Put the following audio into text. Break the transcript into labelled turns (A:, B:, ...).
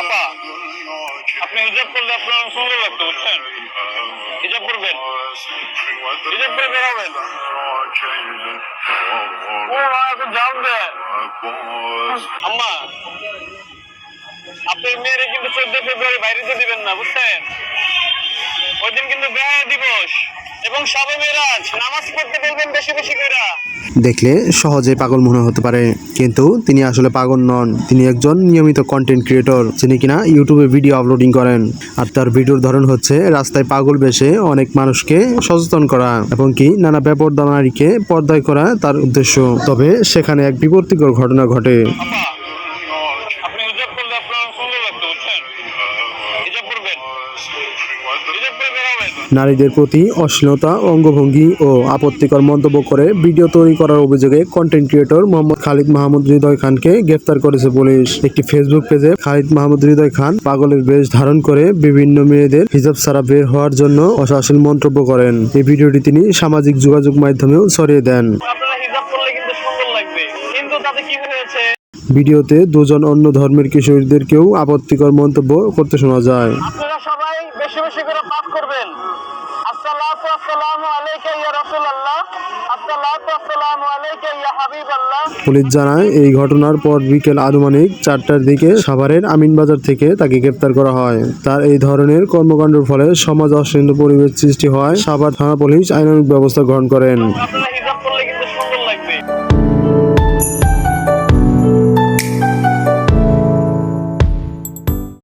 A: আপা, আপনি হিজাব করলে আপনার সুন্দর লাগতো বুঝছেন? হিজাব করবেন? হিজাব করে বেরোবেন? ও এখন যাও দেন আম্মা আপনি মেয়েরে কিন্তু চোদ্দ ফেব্রুয়ারি বাইরে দিবেন না, বুঝছেন? ওই দিন কিন্তু বেহায়া দিবস। এবং সবে মেরাজ নামাজ পড়তে বলবেন বেশি বেশি করে
B: দেখলে সহজে পাগল মনে হতে পারে কিন্তু তিনি আসলে পাগল নন। তিনি একজন নিয়মিত কন্টেন্ট ক্রিয়েটর যিনি কিনা ইউটিউবে ভিডিও আপলোডিং করেন। আর তার ভিডিওর ধরন হচ্ছে রাস্তায় পাগল বেশে অনেক মানুষকে সচেতন করা এবং কি নানা ব্যাপারদা নারীকে পর্দায় করা তার উদ্দেশ্য। তবে সেখানে এক বিবর্তিকর ঘটনা ঘটে। নারীদের প্রতি অশ্লীলতা অঙ্গভঙ্গি ও আপত্তিকর মন্তব্য করে ভিডিও তৈরি করার অভিযোগে কন্টেন্ট ক্রিয়েটর মোহাম্মদ খালিদ মাহমুদ হৃদয় খানকে গ্রেফতার করেছে পুলিশ। একটি ফেসবুক পেজে খালিদ মাহমুদ হৃদয় খান পাগলের বেশ ধারণ করে বিভিন্ন মেয়েদের হিজাব ছাড়া বের হওয়ার জন্য অশ্লীল মন্তব্য করেন। এই ভিডিওটি তিনি সামাজিক যোগাযোগ মাধ্যমেও ছড়িয়ে দেন। ভিডিওতে দুজন অন্য ধর্মের কিশোরীদেরকেও আপত্তিকর মন্তব্য করতে শোনা যায়।
A: বেশি বেশি করে পাঠ করবেন। আসসালাতু আসসালামু আলাইকা ইয়া রাসূলুল্লাহ। আসসালাতু আসসালামু আলাইকা ইয়া হাবিবাল্লাহ।
B: পুলিশ জানায় এই ঘটনার পর বিকেল আনুমানিক চারটার দিকে সাভারের আমিনবাজার থেকে তাকে গ্রেপ্তার করা হয়। তার এই ধরনের কর্মকাণ্ডের ফলে সমাজ অশান্ত পরিবেশ সৃষ্টি হয়। সাভার থানা পুলিশ আইনানুগ ব্যবস্থা গ্রহণ করেন।